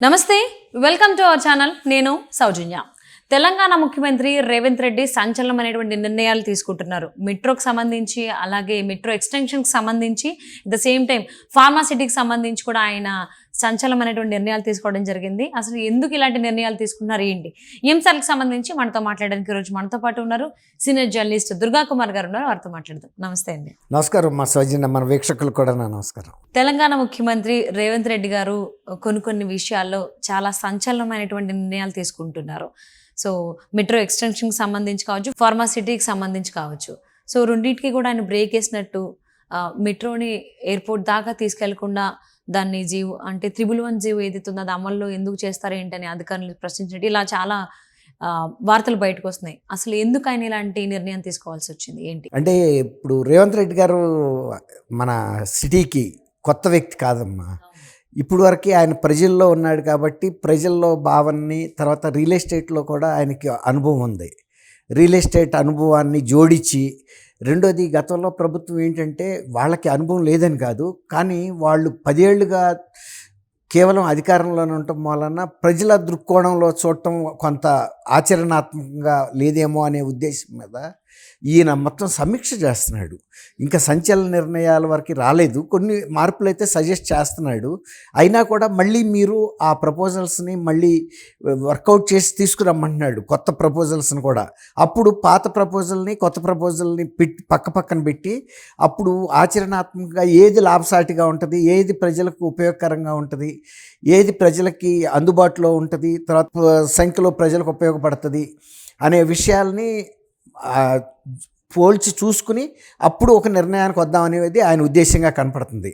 నమస్తే welcome to our channel. నేను సౌజన్య. తెలంగాణ ముఖ్యమంత్రి రేవంత్ రెడ్డి సంచలనమైనటువంటి నిర్ణయాలు తీసుకుంటున్నారు. మెట్రోకి సంబంధించి అలాగే మెట్రో ఎక్స్టెన్షన్కి సంబంధించి ద సేమ్ టైం ఫార్మాసిటీకి సంబంధించి కూడా ఆయన సంచలనమైనటువంటి నిర్ణయాలు తీసుకోవడం జరిగింది. అసలు ఎందుకు ఇలాంటి నిర్ణయాలు తీసుకున్నారు ఏంటి? ఈ అంశాలకు సంబంధించి మనతో మాట్లాడడానికి ఈరోజు మనతో పాటు ఉన్నారు సీనియర్ జర్నలిస్ట్ దుర్గా కుమార్ గారు ఉన్నారు. వారితో మాట్లాడదాం. నమస్తే అండి. నమస్కారం. మా సౌజన్య మన వీక్షకులు కూడా నమస్కారం. తెలంగాణ ముఖ్యమంత్రి రేవంత్ రెడ్డి గారు కొన్ని కొన్ని విషయాల్లో చాలా సంచలనమైనటువంటి నిర్ణయాలు తీసుకుంటున్నారు. సో మెట్రో ఎక్స్టెన్షన్కి సంబంధించి కావచ్చు ఫార్మాసిటీకి సంబంధించి కావచ్చు. సో రెండింటికి కూడా ఆయన బ్రేక్ వేసినట్టు మెట్రోని ఎయిర్పోర్ట్ దాకా తీసుకెళ్ళకుండా దాన్ని జీవ్ అంటే త్రిబుల్ వన్ జీవ్ ఏదైతే ఉందో అది అమల్లో ఎందుకు చేస్తారు ఏంటని అధికారులు ప్రశ్నించినట్టు ఇలా చాలా వార్తలు బయటకు వస్తున్నాయి. అసలు ఎందుకు ఆయన ఇలాంటి నిర్ణయం తీసుకోవాల్సి వచ్చింది? ఏంటి? అంటే ఇప్పుడు రేవంత్ రెడ్డి గారు మన సిటీకి కొత్త వ్యక్తి కాదమ్మా. ఇప్పుడు వరకు ఆయన ప్రజల్లో ఉన్నాడు కాబట్టి ప్రజల్లో భావనని తర్వాత రియల్ ఎస్టేట్లో కూడా ఆయనకి అనుభవం ఉంది. రియల్ ఎస్టేట్ అనుభవాన్ని జోడించి రెండోది గతంలో ప్రభుత్వం ఏంటంటే వాళ్ళకి అనుభవం లేదని కాదు. కానీ వాళ్ళు పదేళ్ళుగా కేవలం అధికారంలోనే ఉండటం వలన ప్రజల దృక్కోణంలో చూడటం కొంత ఆచరణాత్మకంగా లేదేమో అనే ఉద్దేశం మీద ఈయన మొత్తం సమీక్ష చేస్తున్నాడు. ఇంకా సంచలన నిర్ణయాల వరకు రాలేదు. కొన్ని మార్పులు అయితే సజెస్ట్ చేస్తున్నాడు. అయినా కూడా మళ్ళీ మీరు ఆ ప్రపోజల్స్ని మళ్ళీ వర్కౌట్ చేసి తీసుకురమ్మంటున్నాడు కొత్త ప్రపోజల్స్ని కూడా. అప్పుడు పాత ప్రపోజల్ని కొత్త ప్రపోజల్ని పెట్టి పక్క పక్కన పెట్టి అప్పుడు ఆచరణాత్మకంగా ఏది లాభసాటిగా ఉంటుంది ఏది ప్రజలకు ఉపయోగకరంగా ఉంటుంది ఏది ప్రజలకి అందుబాటులో ఉంటుంది తర్వాత సంఖ్యలో ప్రజలకు ఉపయోగపడుతుంది అనే విషయాల్ని పోల్చి చూసుకుని అప్పుడు ఒక నిర్ణయానికి వద్దామనేది ఆయన ఉద్దేశంగా కనపడుతుంది.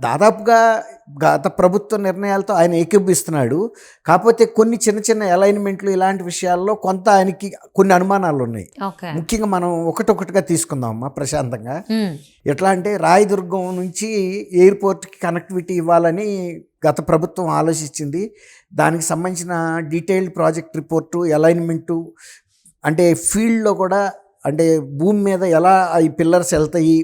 దాదాపుగా గత ప్రభుత్వ నిర్ణయాలతో ఆయన ఏకీభిస్తున్నాడు కాకపోతే కొన్ని చిన్న చిన్న అలైన్మెంట్లు ఇలాంటి విషయాల్లో కొంత ఆయనకి కొన్ని అనుమానాలు ఉన్నాయి. ముఖ్యంగా మనం ఒకటొకటిగా తీసుకుందాం అమ్మా ప్రశాంతంగా. ఎట్లా అంటే రాయదుర్గం నుంచి ఎయిర్పోర్ట్కి కనెక్టివిటీ ఇవ్వాలని గత ప్రభుత్వం ఆలోచించింది. దానికి సంబంధించిన డీటెయిల్డ్ ప్రాజెక్ట్ రిపోర్టు అలైన్మెంటు అంటే ఫీల్డ్లో కూడా అంటే భూమి మీద ఎలా ఈ పిల్లర్స్ వెళ్తాయి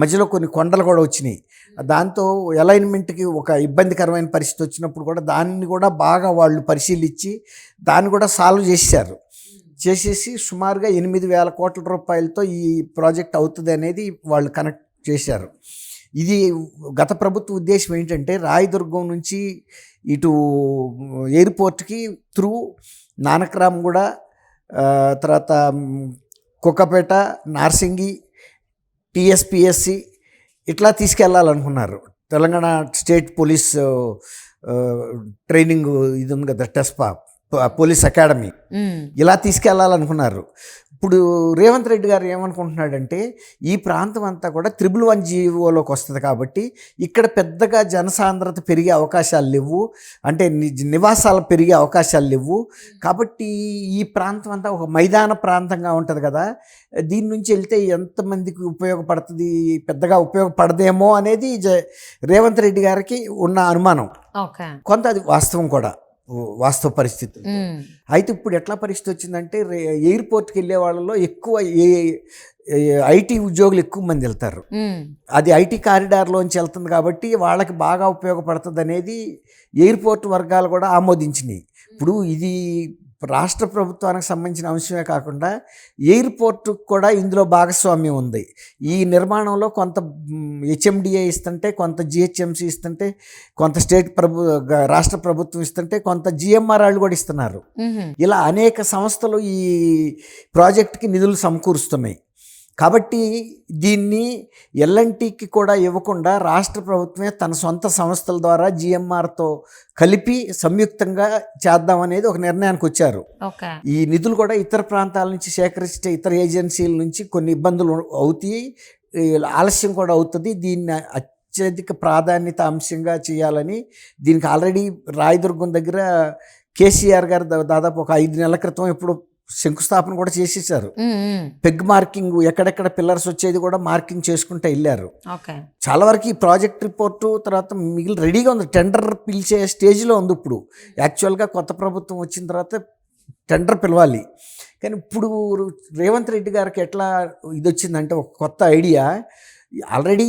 మధ్యలో కొన్ని కొండలు కూడా వచ్చినాయి. దాంతో అలైన్మెంట్కి ఒక ఇబ్బందికరమైన పరిస్థితి వచ్చినప్పుడు కూడా దాన్ని కూడా బాగా వాళ్ళు పరిశీలించి దాన్ని కూడా సాల్వ్ చేశారు. చేసేసి సుమారుగా ఎనిమిది వేల కోట్ల రూపాయలతో ఈ ప్రాజెక్ట్ అవుతుంది అనేది వాళ్ళు కనెక్ట్ చేశారు. ఇది గత ప్రభుత్వ ఉద్దేశం ఏంటంటే రాయదుర్గం నుంచి ఇటు ఎయిర్పోర్ట్కి త్రూ నానక్రామ్ కూడా తర్వాత కుక్కపేట నార్సింగి టిఎస్పిఎస్సి ఇట్లా తీసుకెళ్ళాలనుకున్నారు తెలంగాణ స్టేట్ పోలీస్ ట్రైనింగ్ ఇది ఉంది కదా టెస్పా. Police academy. ఇలా తీసుకెళ్ళాలనుకున్నారు. ఇప్పుడు రేవంత్ రెడ్డి గారు ఏమనుకుంటున్నాడంటే ఈ ప్రాంతం అంతా కూడా త్రిబుల్ వన్ జీవోలోకి వస్తుంది కాబట్టి ఇక్కడ పెద్దగా జనసాంద్రత పెరిగే అవకాశాలు లేవు. అంటే నివాసాలు పెరిగే అవకాశాలు లేవు. కాబట్టి ఈ ప్రాంతం అంతా ఒక మైదాన ప్రాంతంగా ఉంటుంది కదా. దీని నుంచి వెళ్తే ఎంతమందికి ఉపయోగపడుతుంది పెద్దగా ఉపయోగపడదేమో అనేది జ- రేవంత్ రెడ్డి గారికి ఉన్న అనుమానం. కొంత అది వాస్తవం కూడా. వాస్తవ పరిస్థితి అయితే ఇప్పుడు ఎట్లా పరిస్థితి వచ్చిందంటే ఎయిర్పోర్ట్కి వెళ్ళే వాళ్ళలో ఎక్కువ ఏ ఐటీ ఉద్యోగులు ఎక్కువ మంది వెళ్తారు. అది ఐటీ కారిడార్లోంచి వెళ్తుంది కాబట్టి వాళ్ళకి బాగా ఉపయోగపడుతుంది అనేది ఎయిర్పోర్ట్ వర్గాలు కూడా ఆమోదించినాయి. ఇప్పుడు ఇది రాష్ట్ర ప్రభుత్వానికి సంబంధించిన అంశమే కాకుండా ఎయిర్పోర్ట్ కూడా ఇందులో భాగస్వామ్యం ఉంది. ఈ నిర్మాణంలో కొంత హెచ్ఎండిఏ ఇస్తుంటే కొంత జిహెచ్ఎంసి ఇస్తుంటే కొంత స్టేట్ ప్రభు రాష్ట్ర ప్రభుత్వం ఇస్తుంటే కొంత జిఎంఆర్ వాళ్ళు కూడా ఇస్తున్నారు. ఇలా అనేక సంస్థలు ఈ ప్రాజెక్ట్కి నిధులు సమకూరుస్తున్నాయి. కాబట్టి దీన్ని ఎల్ఎన్టీకి కూడా ఇవ్వకుండా రాష్ట్ర ప్రభుత్వమే తన సొంత సంస్థల ద్వారా జిఎంఆర్తో కలిపి సంయుక్తంగా చేద్దామనేది ఒక నిర్ణయానికి వచ్చారు. ఈ నిధులు కూడా ఇతర ప్రాంతాల నుంచి సేకరించే ఇతర ఏజెన్సీల నుంచి కొన్ని ఇబ్బందులు అవుతాయి. ఆలస్యం కూడా అవుతుంది. దీన్ని అత్యధిక ప్రాధాన్యత అంశంగా చేయాలని దీనికి ఆల్రెడీ రాయదుర్గం దగ్గర కేసీఆర్ గారు దాదాపు ఒక ఐదు నెలల క్రితం ఇప్పుడు శంకుస్థాపన కూడా చేసేసారు. పెగ్ మార్కింగ్ ఎక్కడెక్కడ పిల్లర్స్ వచ్చేది కూడా మార్కింగ్ చేసుకుంటూ వెళ్ళారు. చాలా వరకు ఈ ప్రాజెక్ట్ రిపోర్టు తర్వాత మిగిలిన రెడీగా ఉంది. టెండర్ పిలిచే స్టేజ్లో ఉంది ఇప్పుడు. యాక్చువల్గా కొత్త ప్రభుత్వం వచ్చిన తర్వాత టెండర్ పిలవాలి. కానీ ఇప్పుడు రేవంత్ రెడ్డి గారికి ఎట్లా ఇది వచ్చిందంటే ఒక కొత్త ఐడియా. ఆల్రెడీ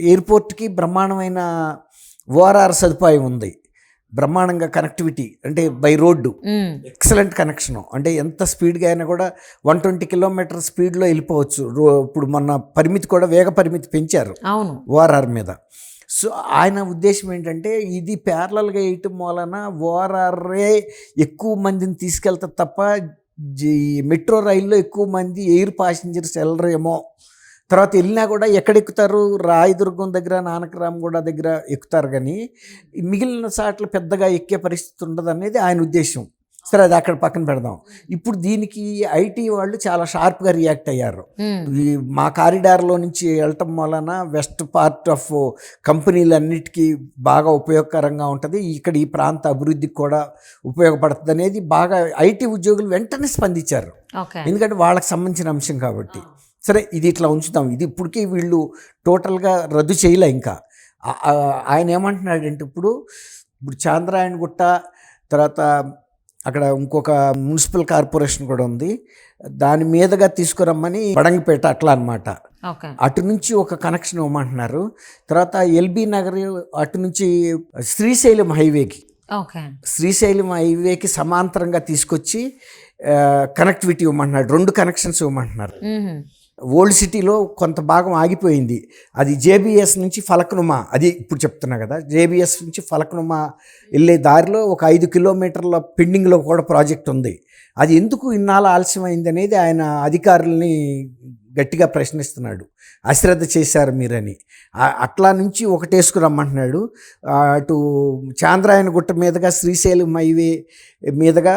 ఎయిర్పోర్ట్కి బ్రహ్మాండమైన ఓఆర్ఆర్ సదుపాయం ఉంది. బ్రహ్మాండంగా కనెక్టివిటీ అంటే బై రోడ్డు ఎక్సలెంట్ కనెక్షన్ అంటే ఎంత స్పీడ్గా అయినా కూడా వన్ ట్వంటీ కిలోమీటర్ స్పీడ్లో వెళ్ళిపోవచ్చు. ఇప్పుడు మొన్న పరిమితి కూడా వేగ పరిమితి పెంచారు అవును. ఓఆర్ఆర్ మీద. సో ఆయన ఉద్దేశం ఏంటంటే ఇది ప్యారలల్గా వేయటం వలన ఓఆర్ఆర్ఏ ఎక్కువ మందిని తీసుకెళ్తా తప్ప మెట్రో రైల్లో ఎక్కువ మంది ఎయిర్ ప్యాసింజర్స్ వెళ్ళరేమో తర్వాత వెళ్ళినా కూడా ఎక్కడ ఎక్కుతారు రాయదుర్గం దగ్గర నానకరామగూడ దగ్గర ఎక్కుతారు కానీ మిగిలిన సార్లు పెద్దగా ఎక్కే పరిస్థితి ఉండదు అనేది ఆయన ఉద్దేశం. సరే అది అక్కడ పక్కన పెడదాం. ఇప్పుడు దీనికి ఐటీ వాళ్ళు చాలా షార్ప్గా రియాక్ట్ అయ్యారు. మా కారిడార్లో నుంచి వెళ్ళటం వలన వెస్ట్ పార్ట్ ఆఫ్ కంపెనీలన్నిటికీ బాగా ఉపయోగకరంగా ఉంటుంది. ఇక్కడ ఈ ప్రాంత అభివృద్ధికి కూడా ఉపయోగపడుతుంది అనేది బాగా ఐటీ ఉద్యోగులు వెంటనే స్పందించారు. ఎందుకంటే వాళ్ళకి సంబంధించిన అంశం కాబట్టి. సరే ఇది ఇట్లా ఉంచుతాం ఇది ఇప్పటికీ వీళ్ళు టోటల్గా రద్దు చేయలే ఇంకా. ఆయన ఏమంటున్నాడంటే ఇప్పుడు ఇప్పుడు చాంద్రాయణ గుట్ట తర్వాత అక్కడ ఇంకొక మున్సిపల్ కార్పొరేషన్ కూడా ఉంది. దాని మీదుగా తీసుకురమ్మని బడంగిపేట అట్లా అన్నమాట. ఓకే. అటు నుంచి ఒక కనెక్షన్ ఇవ్వమంటున్నారు. తర్వాత ఎల్బీ నగర్ అటు నుంచి శ్రీశైలం హైవేకి. శ్రీశైలం హైవేకి సమాంతరంగా తీసుకొచ్చి కనెక్టివిటీ ఇవ్వమంటున్నాడు రెండు కనెక్షన్స్ ఇవ్వమంటున్నారు. ఓల్డ్ సిటీలో కొంత భాగం ఆగిపోయింది. అది జేబిఎస్ నుంచి ఫలక్నుమా అది ఇప్పుడు చెప్తున్నా కదా జేబిఎస్ నుంచి ఫలక్నుమా వెళ్ళే దారిలో ఒక ఐదు కిలోమీటర్ల పెండింగ్లో కూడా ప్రాజెక్ట్ ఉంది. అది ఎందుకు ఇన్నాళ్ళు ఆలస్యమైంది అనేది ఆయన అధికారుల్ని గట్టిగా ప్రశ్నిస్తున్నాడు. అశ్రద్ధ చేశారు మీరని. అట్లా నుంచి ఒకటేసుకురమ్మంటున్నాడు అటు చాంద్రాయణ గుట్ట మీదుగా శ్రీశైలం హైవే మీదుగా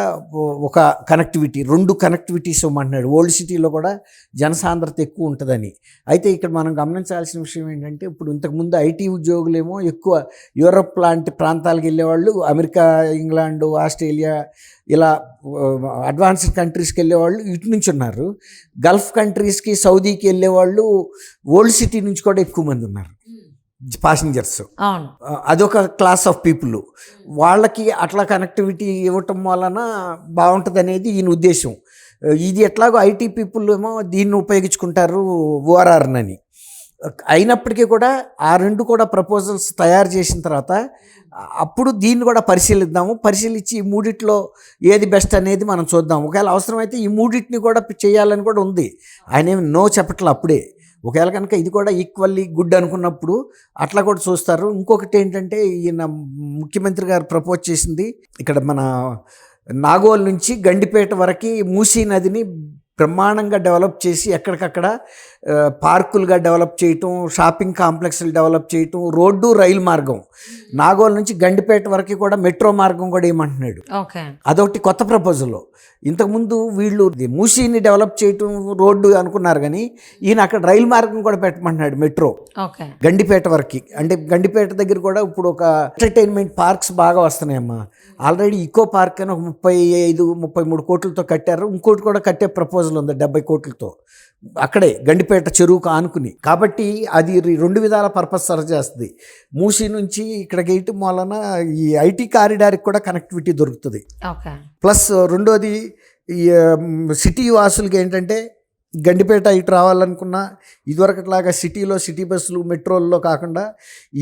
ఒక కనెక్టివిటీ రెండు కనెక్టివిటీస్ ఇవ్వమంటున్నాడు. ఓల్డ్ సిటీలో కూడా జనసాంద్రత ఎక్కువ ఉంటుందని. అయితే ఇక్కడ మనం గమనించాల్సిన విషయం ఏంటంటే ఇప్పుడు ఇంతకుముందు ఐటీ ఉద్యోగులేమో ఎక్కువ యూరప్ లాంటి ప్రాంతాలకు వెళ్ళేవాళ్ళు అమెరికా ఇంగ్లాండ్ ఆస్ట్రేలియా ఇలా అడ్వాన్స్డ్ కంట్రీస్కి వెళ్ళేవాళ్ళు ఇటు నుంచి ఉన్నారు. గల్ఫ్ కంట్రీస్కి సౌదీకి వెళ్ళేవాళ్ళు ఓల్డ్ సిటీ నుంచి కూడా ఎక్కువ మంది ఉన్నారు. పాసింజర్స్. అవును. అదొక క్లాస్ ఆఫ్ పీపుల్. వాళ్ళకి అట్లా కనెక్టివిటీ ఇవ్వటం వలన బాగుంటుంది అనేది ఈయన ఉద్దేశం. ఇది ఎట్లాగో ఐటీ పీపుల్ ఏమో దీన్ని ఉపయోగించుకుంటారు ఓఆర్ఆర్నని అయినప్పటికీ కూడా ఆ రెండు కూడా ప్రపోజల్స్ తయారు చేసిన తర్వాత అప్పుడు దీన్ని కూడా పరిశీలిద్దాము. పరిశీలించి ఈ మూడిట్లో ఏది బెస్ట్ అనేది మనం చూద్దాం ఒకవేళ అవసరమైతే ఈ మూడింటిని కూడా చేయాలని కూడా ఉంది. ఆయన ఏమి నో చెప్పట్లే అప్పుడే. ఒకవేళ కనుక ఇది కూడా ఈక్వల్లీ గుడ్ అనుకున్నప్పుడు అట్లా కూడా చూస్తారు. ఇంకొకటి ఏంటంటే ఈయన ముఖ్యమంత్రి గారు ప్రపోజ్ చేసింది ఇక్కడ మన నాగోల్ నుంచి గండిపేట వరకు మూసీ నదిని బ్రహ్మాండంగా డెవలప్ చేసి ఎక్కడికక్కడ పార్కులుగా డెవలప్ చేయటం షాపింగ్ కాంప్లెక్స్లు డెవలప్ చేయటం రోడ్డు రైలు మార్గం. నాగోల్ నుంచి గండిపేట వరకు కూడా మెట్రో మార్గం కూడా ఏమంటున్నాడు. అదొకటి కొత్త ప్రపోజల్. ఇంతకుముందు వీళ్ళు మూసీని డెవలప్ చేయటం రోడ్డు అనుకున్నారు కానీ ఈయన అక్కడ రైలు మార్గం కూడా పెట్టమంటున్నాడు మెట్రో. గండిపేట వరకు. అంటే గండిపేట దగ్గర కూడా ఇప్పుడు ఒక ఎంటర్టైన్మెంట్ పార్క్స్ బాగా వస్తున్నాయమ్మా. ఆల్రెడీ ఇకో పార్క్ అని ఒక ముప్పై ఐదు ముప్పై మూడు కోట్లతో కట్టారు. ఇంకోటి కూడా కట్టే ప్రపోజల్ ఉంది డెబ్బై కోట్లతో. అక్కడే గండిపేట చెరువుకు ఆనుకుని. కాబట్టి అది రెండు విధాల పర్పస్ సర్వ్ చేస్తుంది. మూసీ నుంచి ఇక్కడికి వేయటం వలన ఈ ఐటీ కారిడార్కి కూడా కనెక్టివిటీ దొరుకుతుంది. ప్లస్ రెండోది సిటీ వాసులకి ఏంటంటే గండిపేట ఇటు రావాలనుకున్నా ఇదివరకట్లాగా సిటీలో సిటీ బస్సులు మెట్రోల్లో కాకుండా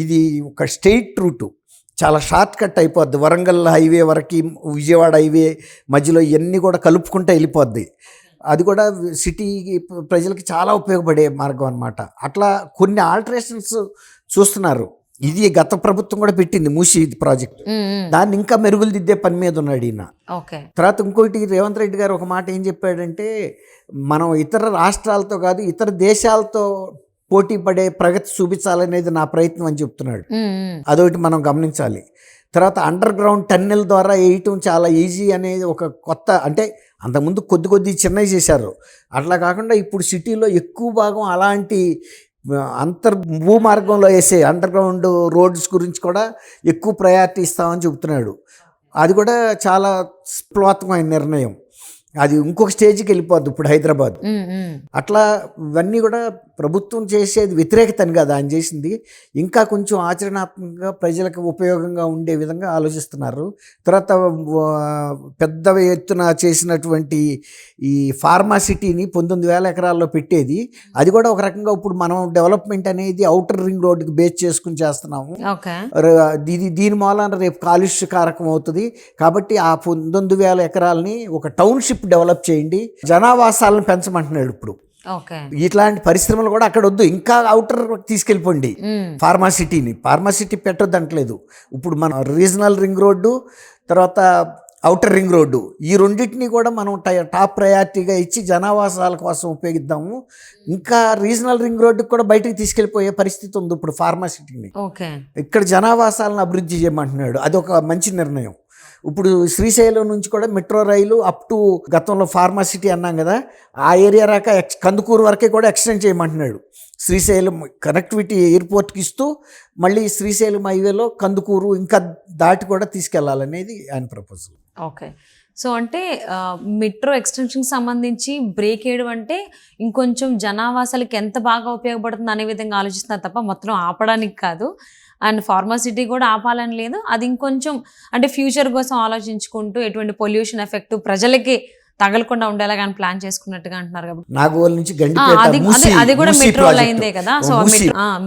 ఇది ఒక స్టేట్ రూటు. చాలా షార్ట్ కట్ అయిపోద్ది. వరంగల్ హైవే వరకు విజయవాడ హైవే మధ్యలో ఇవన్నీ కూడా కలుపుకుంటూ వెళ్ళిపోద్ది. అది కూడా సిటీ ప్రజలకి చాలా ఉపయోగపడే మార్గం అనమాట అట్లా కొన్ని ఆల్టరేషన్స్ చూస్తున్నారు. ఇది గత ప్రభుత్వం కూడా పెట్టింది మూసి ప్రాజెక్ట్. దాన్ని ఇంకా మెరుగులు దిద్దే పని మీద ఉన్నాడు ఈయన. తర్వాత ఇంకోటి రేవంత్ రెడ్డి గారు ఒక మాట ఏం చెప్పాడంటే మనం ఇతర రాష్ట్రాలతో కాదు ఇతర దేశాలతో పోటీ పడే ప్రగతి చూపించాలనేది నా ప్రయత్నం అని చెప్తున్నాడు. అదొకటి మనం గమనించాలి. తర్వాత అండర్ గ్రౌండ్ టన్నెల్ ద్వారా వేయటం చాలా ఈజీ అనేది ఒక కొత్త అంటే అంతకుముందు కొద్ది కొద్ది చిన్నవి చేశారు. అట్లా కాకుండా ఇప్పుడు సిటీలో ఎక్కువ భాగం అలాంటి అంతర్ భూమార్గంలో వేసే అండర్ గ్రౌండ్ రోడ్స్ గురించి కూడా ఎక్కువ ప్రయారిటీ ఇస్తామని చెబుతున్నాడు. అది కూడా చాలా స్ప్లోతమైన నిర్ణయం. అది ఇంకొక స్టేజ్కి వెళ్ళిపోద్ది ఇప్పుడు హైదరాబాద్. అట్లా ఇవన్నీ కూడా ప్రభుత్వం చేసేది వ్యతిరేకతని కాదు ఆయన చేసింది. ఇంకా కొంచెం ఆచరణాత్మకంగా ప్రజలకు ఉపయోగంగా ఉండే విధంగా ఆలోచిస్తున్నారు. తర్వాత పెద్ద ఎత్తున చేసినటువంటి ఈ ఫార్మాసిటీని పంతొమ్మిది వేల ఎకరాల్లో పెట్టేది. అది కూడా ఒక రకంగా ఇప్పుడు మనం డెవలప్మెంట్ అనేది అవుటర్ రింగ్ రోడ్డుకి బేస్ చేసుకుని చేస్తున్నాము. ఇది దీని మూలాన రేపు కాలుష్య కారకం అవుతుంది. కాబట్టి ఆ పంతొమ్మిది వేల ఎకరాలని ఒక టౌన్షిప్ డెవలప్ చేయండి. జనావాసాలను పెంచమంటున్నాడు ఇప్పుడు. ఇట్లాంటి పరిశ్రమలు కూడా అక్కడ వద్దు. ఇంకా అవుటర్ తీసుకెళ్ళిపోండి. ఫార్మాసిటీని ఫార్మాసిటీ పెట్టొద్దంటలేదు. ఇప్పుడు మనం రీజనల్ రింగ్ రోడ్డు తర్వాత అవుటర్ రింగ్ రోడ్డు ఈ రెండింటిని కూడా మనం టాప్ ప్రయారిటీగా ఇచ్చి జనావాసాల కోసం ఉపయోగిద్దాము. ఇంకా రీజనల్ రింగ్ రోడ్డుకి కూడా బయటకు తీసుకెళ్ళిపోయే పరిస్థితి ఉంది ఇప్పుడు ఫార్మాసిటీని ఇక్కడ జనావాసాలను అభివృద్ధి చేయమంటున్నాడు. అది ఒక మంచి నిర్ణయం. ఇప్పుడు శ్రీశైలం నుంచి కూడా మెట్రో రైలు అప్ టు గతంలో ఫార్మాసిటీ అన్నాం కదా ఆ ఏరియా రాక ఎక్స్ కందుకూరు వరకే కూడా ఎక్స్టెండ్ చేయమంటున్నాడు. శ్రీశైలం కనెక్టివిటీ ఎయిర్పోర్ట్కి ఇస్తూ మళ్ళీ శ్రీశైలం హైవేలో కందుకూరు ఇంకా దాటి కూడా తీసుకెళ్ళాలనేది ఆయన ప్రపోజల్ ఓకే సో అంటే మెట్రో ఎక్స్టెన్షన్కి సంబంధించి బ్రేక్ వేయడం అంటే ఇంకొంచెం జనావాసాలకి ఎంత బాగా ఉపయోగపడుతుంది అనే విధంగా ఆలోచిస్తున్నారు తప్ప మొత్తం ఆపడానికి కాదు. అండ్ ఫార్మాసిటీ కూడా ఆపాలని లేదు. అది ఇంకొంచెం అంటే ఫ్యూచర్ కోసం ఆలోచించుకుంటూ ఎటువంటి పొల్యూషన్ ఎఫెక్ట్ ప్రజలకి తగలకుండా ఉండేలా కానీ ప్లాన్ చేసుకున్నట్టుగా అంటున్నారు కాబట్టి. నాగోల్ నుంచి గండిపేట అది కూడా మెట్రో. లైన్దే కదా? So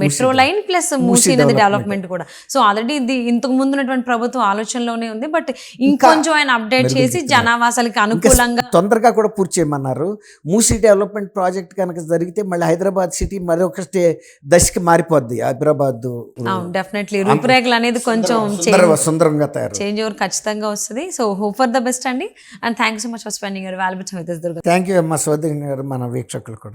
metro line plus Musi అనేది డెవలప్మెంట్. కూడా. సో ఆల్రెడీ ఇది ఇంతకు ముందు ఉన్నటువంటి ప్రభుత్వం ఆలోచనలోనే ఉంది బట్ ఇంకొంచెం ఆయన అప్డేట్ చేసి. జనావాసాలకి అనుకూలంగా తొందరగా కూడా పూర్తి చేయమన్నారు. మూసీ డెవలప్మెంట్ ప్రాజెక్ట్ కనుక జరిగితే మళ్ళీ హైదరాబాద్ సిటీ మరొక దశకి మారిపోద్ది హైదరాబాద్. డెఫినెట్లీ రూపురేఖలు అనేది కొంచెం సుందర సుందరంగా తయారు చేంజ్ ఓవర్ ఖచ్చితంగా వస్తుంది. So hope for the best అండి. And thank so much for spending గారు valuable time Durga thank you అమ్మ సోదరి గారు మన వీక్షకులు కూడా